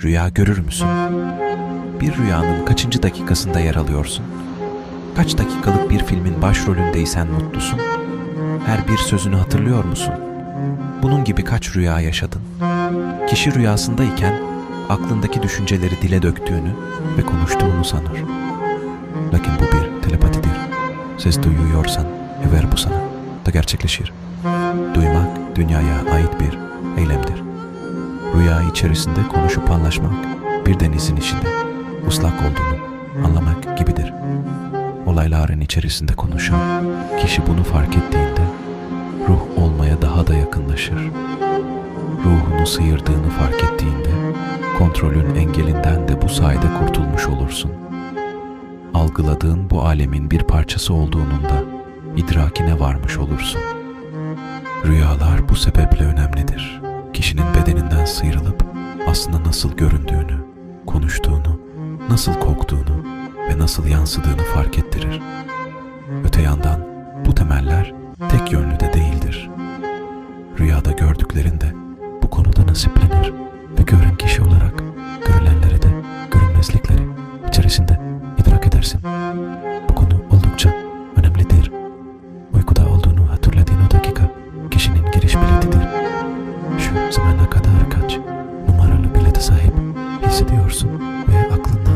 Rüya görür müsün? Bir rüyanın kaçıncı dakikasında yer alıyorsun? Kaç dakikalık bir filmin başrolündeysen mutlusun? Her bir sözünü hatırlıyor musun? Bunun gibi kaç rüya yaşadın? Kişi rüyasındayken aklındaki düşünceleri dile döktüğünü ve konuştuğunu sanır. Lakin bu bir telepatidir. Ses duyuyorsan eğer bu sana da gerçekleşir. Duymak dünyaya ait bir eylemdir. Rüya içerisinde konuşup anlaşmak bir denizin içinde ıslak olduğunu anlamak gibidir. Olayların içerisinde konuşan kişi bunu fark ettiğinde ruh olmaya daha da yakınlaşır. Ruhunu sıyırdığını fark ettiğinde kontrolün engelinden de bu sayede kurtulmuş olursun. Algıladığın bu alemin bir parçası olduğunun da idrakine varmış olursun. Rüyalar bu sebeple önemlidir. Bedeninden sıyrılıp aslında nasıl göründüğünü, konuştuğunu, nasıl koktuğunu ve nasıl yansıdığını fark ettirir. Öte yandan bu temeller tek yönlü de değildir. Rüyada gördüklerin de bu konuda nasiplenir ve gören kişi olarak görülenleri de görünmezlikleri içerisinde idrak edersin. Bu konu oldukça önemlidir. Uykuda olduğunu hatırladığın o dakika kişinin giriş biletidir. Şu zamana kadar Thank you.